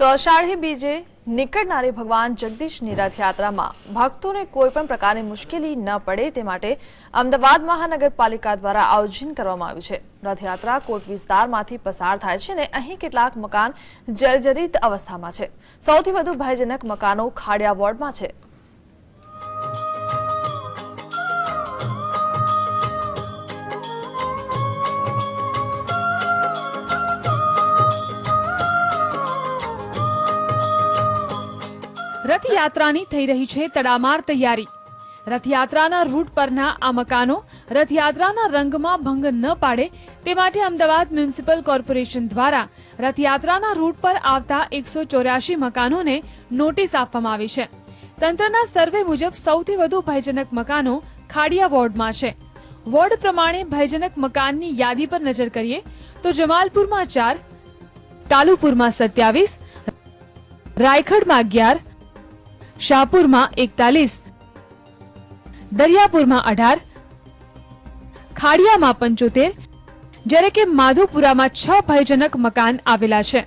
તો અષાઢી બીજે નીકળનારી ભગવાન જગદીશની રથયાત્રામાં ભક્તોને કોઈ પણ પ્રકારની મુશ્કેલી ન પડે તે માટે અમદાવાદ મહાનગરપાલિકા દ્વારા આયોજન કરવામાં આવ્યું છે. રથયાત્રા કોટ વિસ્તારમાંથી પસાર થાય છે અને અહીં કેટલાક મકાન જર્જરિત અવસ્થામાં છે. સૌથી વધુ ભયજનક મકાનો ખાડિયા વોર્ડમાં છે. રથયાત્રાની થઈ રહી છે તડામાર તૈયારી. રથયાત્રાના રૂટ પરના આ મકાનો રથયાત્રાના રંગમાં ભંગ ન પાડે તે માટે અમદાવાદ મ્યુનિસિપલ કોર્પોરેશન દ્વારા રથયાત્રાના રૂટ પર આવતા એકસો ચોર્યાસી મકાનોને નોટિસ આપવામાં આવી છે. તંત્રના સર્વે મુજબ સૌથી વધુ ભયજનક મકાનો ખાડિયા વોર્ડમાં છે. વોર્ડ પ્રમાણે ભયજનક મકાનની યાદી પર નજર કરીએ તો જમાલપુરમાં ચાર, તાલુપુરમાં સત્યાવીસ, રાયખડમાં અગિયાર શાહપુરમાં એકતાલીસ દરિયાપુરમાં અઢાર ખાડિયામાં પંચોતેર જ્યારે કે માધુપુરામાં છ ભયજનક મકાન આવેલા છે.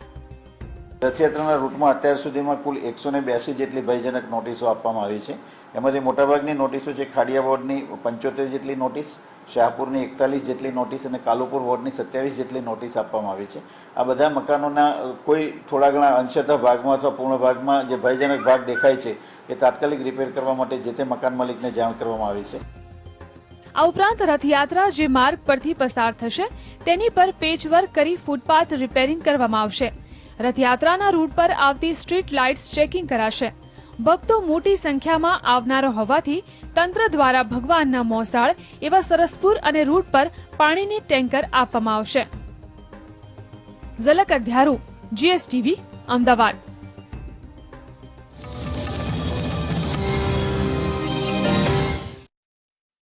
રથયાત્રાના રૂટમાં અત્યાર સુધીમાં કુલ એકસો ને બ્યાસી જેટલી ભયજનક નોટિસો આપવામાં આવી છે. એમાંથી મોટાભાગની નોટિસો છે ખાડિયા વોર્ડની પંચોતેર જેટલી નોટિસ, શાહપુરની એકતાલીસ જેટલી નોટિસ અને કાલુપુર વોર્ડની સત્યાવીસ જેટલી નોટિસ આપવામાં આવી છે. આ બધા મકાનોના કોઈ થોડા ઘણા અંશતઃ ભાગમાં અથવા પૂર્ણ ભાગમાં જે ભયજનક ભાગ દેખાય છે, એ તાત્કાલિક રિપેર કરવા માટે જે તે મકાન માલિકને જાણ કરવામાં આવી છે. આ ઉપરાંત રથયાત્રા જે માર્ગ પરથી પસાર થશે, તેની પર પેચવર્ક કરી ફૂટપાથ રિપેરિંગ કરવામાં આવશે. રથયાત્રાના રૂટ પર આવતી સ્ટ્રીટ લાઇટ્સ ચેકિંગ કરાશે. ભક્તો મોટી સંખ્યામાં આવનારો હોવાથી તંત્ર દ્વારા ભગવાનના મોસાળ એવા સરસપુર અને રૂટ પર પાણીની ટેન્કર આપવામાં આવશે. ઝલક અધ્યારું, જીએસટીવી, અમદાવાદ.